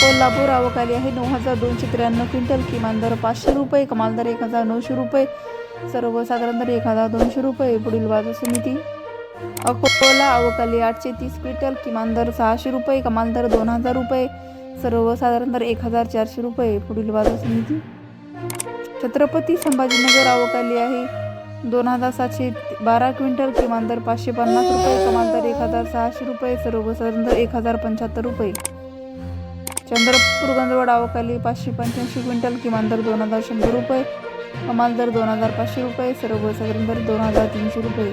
कोल्हापूर आवक आली आहे. नऊ हजार दोनशे त्र्याण्णव क्विंटल किमान दर पाचशे रुपये कमाल दर एक हजार नऊशे रुपये. सर्वसाधारण दर एक हजार दोनशे रुपये. पुढील बाजार समिती. अकोला आवक आली आठशे तीस क्विंटल किमान दर सहाशे रुपये कमाल दर दोन हजार रुपये. सर्वसाधारण दर एक हजार चारशे रुपये. पुढील बाजार समिती. छत्रपती संभाजीनगर आवक आली आहे. दोन हजार सातशे बारा क्विंटल किमान दर पाचशे पन्नास रुपये कमाल दर एक हजार सहाशे रुपये. सर्वसाधारण दर एक हजार पंच्याहत्तर रुपये. चंद्रपूर गंजवड आवकाली पाचशे पंच्याऐंशी क्विंटल किमान दर दोन हजार शंभर रुपये कमाल दर दोन हजार पाचशे रुपये सर्वसाधारण दर दोन हजार तीनशे रुपये.